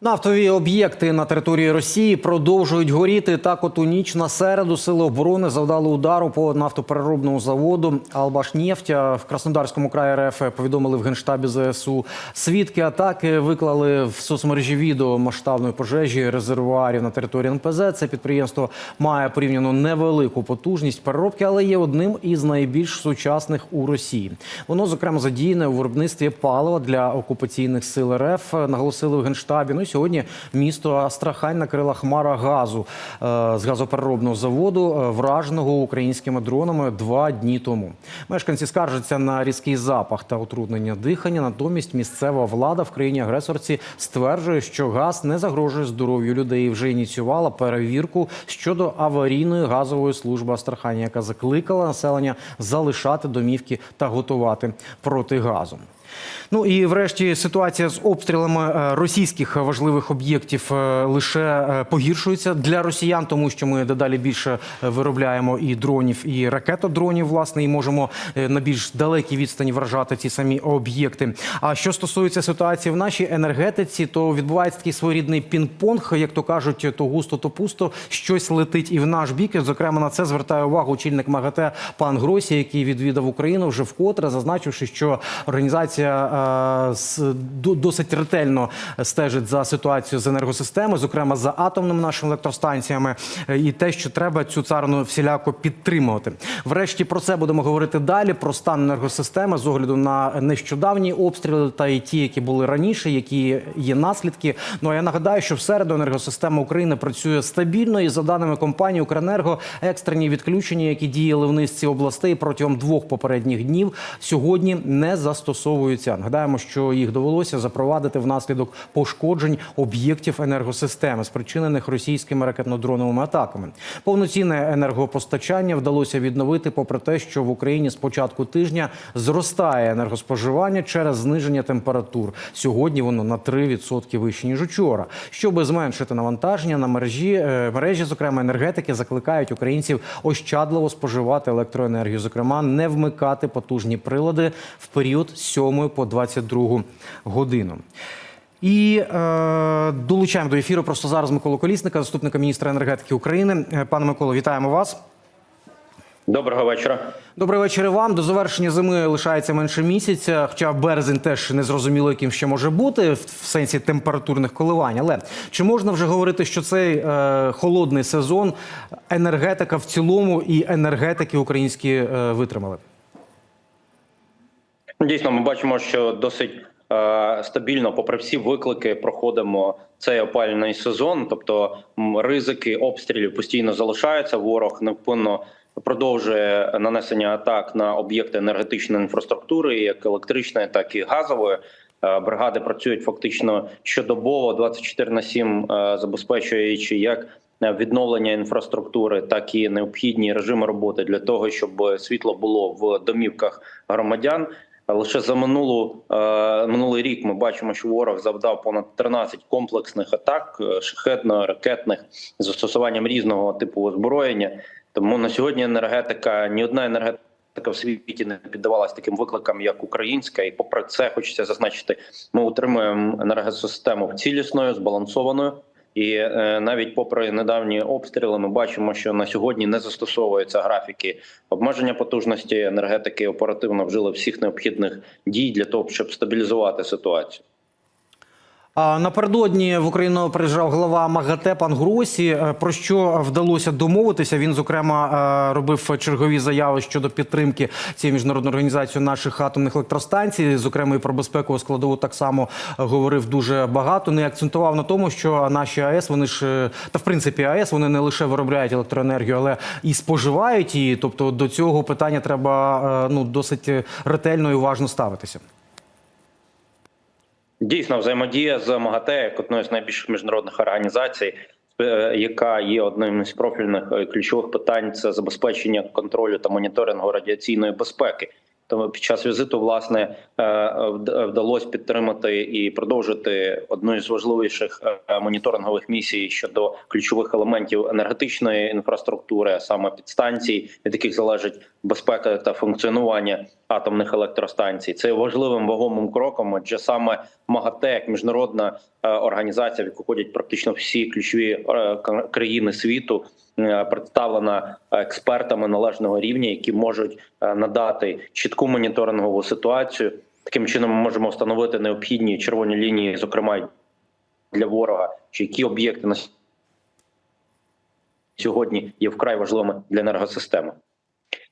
Нафтові об'єкти на території Росії продовжують горіти. Так, от у ніч на середу сили оборони завдали удару по нафтопереробному заводу «Албашнефтя» в Краснодарському краї РФ. Повідомили в генштабі ЗСУ. Свідки атаки виклали в соцмережі відео масштабної пожежі резервуарів на території НПЗ. Це підприємство має порівняно невелику потужність переробки, але є одним із найбільш сучасних у Росії. Воно зокрема задіяне у виробництві палива для окупаційних сил РФ. Наголосили в генштабі. Ну сьогодні місто Астрахань накрила хмара газу е, з газопереробного заводу, е, враженого українськими дронами два дні тому. Мешканці скаржаться на різкий запах та утруднення дихання. Натомість місцева влада в країні агресорці стверджує, що газ не загрожує здоров'ю людей. і Вже ініціювала перевірку щодо аварійної газової служби Астрахані, яка закликала населення залишати домівки та готувати проти газу. Ну і врешті ситуація з обстрілами е, російських важливих об'єктів е, лише е, погіршується для росіян, тому що ми дедалі більше е, виробляємо і дронів, і ракетодронів, власне, і можемо на більш далекій відстані вражати ці самі об'єкти. А що стосується ситуації в нашій енергетиці, то відбувається такий своєрідний пінг-понг, як то кажуть, то густо, то пусто щось летить і в наш бік. Зокрема, на це звертає увагу очільник МАГАТЕ пан Гросі, який відвідав Україну вже вкотре, зазначивши, що організація до- досить ретельно стежить за ситуацією з енергосистемою, зокрема за атомними нашими електростанціями, е, і те, що треба цю царину всіляко підтримувати. Врешті про це будемо говорити далі. Про стан енергосистеми з огляду на нещодавні обстріли та і ті, які були раніше, які є наслідки. Ну а я нагадаю, що в середу енергосистема України працює стабільно, і за даними компанії Укренерго, екстрені відключення, які діяли в низці областей протягом двох попередніх днів, сьогодні не застосовуються. Нагадаємо, що їх довелося запровадити внаслідок пошкоджень об'єктів енергосистеми, спричинених російськими ракетно-дроновими атаками. Повноцінне енергопостачання вдалося відновити, попри те, що в Україні з початку тижня зростає енергоспоживання через зниження температур. Сьогодні воно на 3% вище ніж учора. Щоб зменшити навантаження на мережі, е, мережі, зокрема енергетики, закликають українців ощадливо споживати електроенергію, зокрема не вмикати потужні прилади в період з 7 по 22 годину. І е, долучаємо до ефіру просто зараз Миколу Колісника, заступника міністра енергетики України. Е, Пане Миколо, вітаємо вас. Доброго вечора. Добрий вечір вам. До завершення зими лишається менше місяця. Хоча березень теж не зрозуміло, яким ще може бути в сенсі температурних коливань. Але чи можна вже говорити, що цей е, холодний сезон енергетика в цілому і енергетики українські е, витримали? Дійсно, ми бачимо, що досить стабільно, попри всі виклики, проходимо цей опалювальний сезон. Тобто ризики обстрілів постійно залишаються. Ворог невпинно продовжує нанесення атак на об'єкти енергетичної інфраструктури, як електричної, так і газової. Е, Бригади працюють фактично щодобово 24 на 7, е, забезпечуючи як е, відновлення інфраструктури, так і необхідні режими роботи для того, щоб світло було в домівках громадян. Лише за минулу е, минулий рік ми бачимо, що ворог завдав понад 13 комплексних атак е, шахетно-ракетних з застосуванням різного типу озброєння. Тому на сьогодні енергетика ні одна енергетика в світі не піддавалась таким викликам, як українська, і попри це хочеться зазначити, ми утримуємо енергосистему цілісною, збалансованою. І е, навіть попри недавні обстріли, ми бачимо, що на сьогодні не застосовуються графіки обмеження потужності енергетики. Оперативно вжили всіх необхідних дій для того, щоб стабілізувати ситуацію. Напередодні в Україну приїжджав глава МАГАТЕ пан Гросі. Е, Про що вдалося домовитися? Він зокрема е, робив чергові заяви щодо підтримки цієї міжнародної організації наших атомних електростанцій. Зокрема, і про безпекову складову так само говорив дуже багато. Не акцентував на тому, що наші АЕС вони ж е, та в принципі АЕС вони не лише виробляють електроенергію, але і споживають її. Тобто до цього питання треба ну досить ретельно і уважно ставитися. Дійсно, взаємодія з МАГАТЕ, як одною з найбільших міжнародних організацій, е, яка є одним із профільних е, ключових питань, це забезпечення контролю та моніторингу радіаційної безпеки. Тому під час візиту власне е, вдалося підтримати і продовжити одну із важливіших е, моніторингових місій щодо ключових елементів енергетичної інфраструктури, а саме підстанцій, від яких залежить безпека та функціонування атомних електростанцій. Це важливим вагомим кроком, адже саме МАГАТЕ, як міжнародна е, організація, в яку ходять практично всі ключові країни світу, представлена експертами належного рівня, які можуть е, надати чітку моніторингову ситуацію. Таким чином, ми можемо встановити необхідні червоні лінії, зокрема для ворога, чи які об'єкти на сьогодні є вкрай важливими для енергосистеми.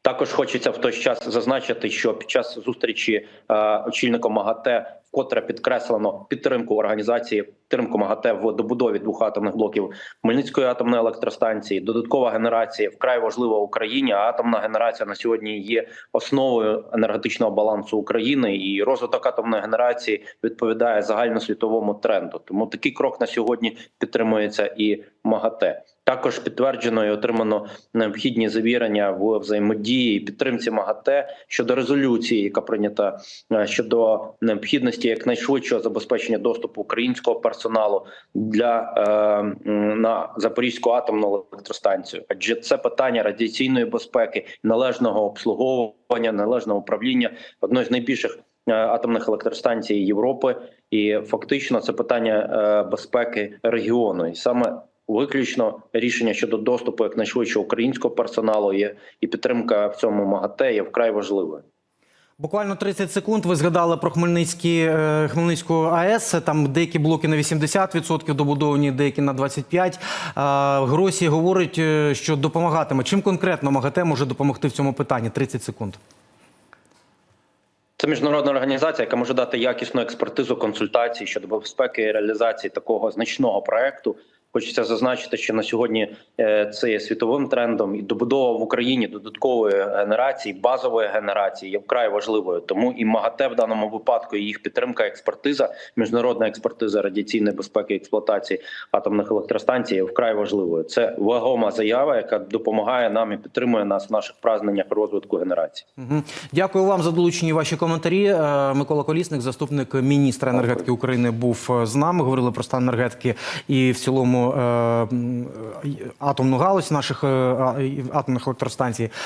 Також хочеться в той час зазначити, що під час зустрічі е, очільником МАГАТЕ вкотре підкреслено підтримку організації, підтримку МАГАТЕ в добудові двох атомних блоків Хмельницької атомної електростанції. Додаткова генерація вкрай важлива Україні. А атомна генерація на сьогодні є основою енергетичного балансу України, і розвиток атомної генерації відповідає загальносвітовому тренду. Тому такий крок на сьогодні підтримується і МАГАТЕ. Також підтверджено і отримано необхідні завірення в взаємодії і підтримці МАГАТЕ щодо резолюції, яка прийнята е, щодо необхідності якнайшвидшого забезпечення доступу українського персоналу для е, на Запорізьку атомну електростанцію, адже це питання радіаційної безпеки, належного обслуговування, належного управління одної з найбільших е, атомних електростанцій Європи, і фактично це питання е, безпеки регіону, і саме виключно рішення щодо доступу якнайшвидше українського персоналу є і підтримка в цьому МАГАТЕ є вкрай важливою. Буквально 30 секунд. Ви згадали про Хмельницькі, е, Хмельницьку АЕС. Там деякі блоки на 80% добудовані, деякі на 25%. А, Гросі говорить, е, що допомагатиме. Чим конкретно МАГАТЕ може допомогти в цьому питанні? 30 секунд. Це міжнародна організація, яка може дати якісну експертизу консультацій щодо безпеки і реалізації такого значного проекту. Хочеться зазначити, що на сьогодні е, це є світовим трендом, і добудова в Україні додаткової генерації, базової генерації є вкрай важливою. Тому і МАГАТЕ в даному випадку і їх підтримка, експертиза, міжнародна експертиза радіаційної безпеки і експлуатації атомних електростанцій є вкрай важливою. Це вагома заява, яка допомагає нам і підтримує нас в наших празненнях розвитку генерації. Дякую вам за долучені ваші коментарі. Е, Микола Колісник, заступник міністра енергетики України, був е, з нами. Говорили про стан енергетики і в цілому е, е, атомну галузь наших е, атомних електростанцій.